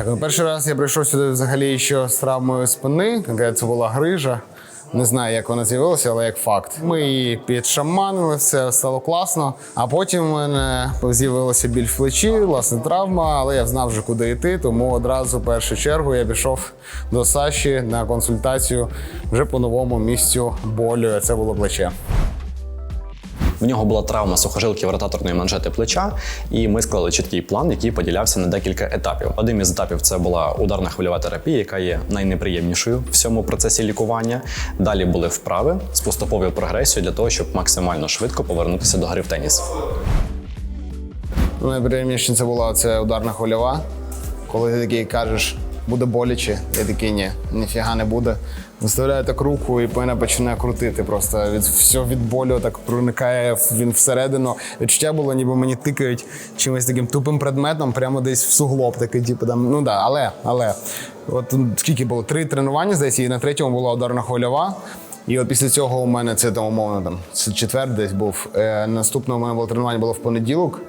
Так, ну перший раз я прийшов сюди взагалі ще з травмою спини. Це була грижа. Не знаю, як вона з'явилася, але як факт. Ми її підшаманили, все стало класно. А потім у мене з'явилася біль в плечі, власне, травма, але я знав вже куди йти, тому одразу в першу чергу я пішов до Саші на консультацію вже по новому місцю болю. Це було плече. В нього була травма сухожилки ротаторної манжети плеча, і ми склали чіткий план, який поділявся на декілька етапів. Одним із етапів це була ударна хвильова терапія, яка є найнеприємнішою в цьому процесі лікування. Далі були вправи з поступовою прогресією для того, щоб максимально швидко повернутися до гри в теніс. Найприємніше це була це ударна хвильова. Коли ти такий кажеш, буде боляче, я такий ні, ніфіга не буде. Виставляю так руку і мене починає крутити. Просто від все від болю так проникає він всередину. Відчуття було, ніби мені тикають чимось таким тупим предметом, прямо десь в суглоб. Такий, типу, там, ну да, але, але. От скільки було? Три тренування, здається, і на третьому була ударна хвильова. І от після цього у мене це там умовно там четвер десь був. Е, наступне у мене було тренування було в понеділок.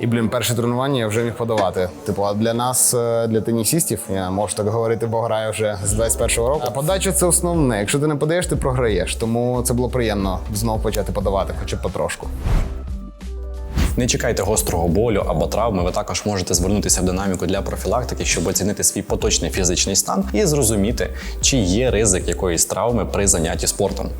І, блін, перше тренування я вже міг подавати. Типу, а для нас, е, для тенісістів, я можу так говорити, бо граю вже з 21-го року. А подача це основне. Якщо ти не подаєш, ти програєш. Тому це було приємно знову почати подавати, хоча б потрошку. Не чекайте гострого болю або травми. Ви також можете звернутися в динаміку для профілактики, щоб оцінити свій поточний фізичний стан і зрозуміти, чи є ризик якоїсь травми при занятті спортом.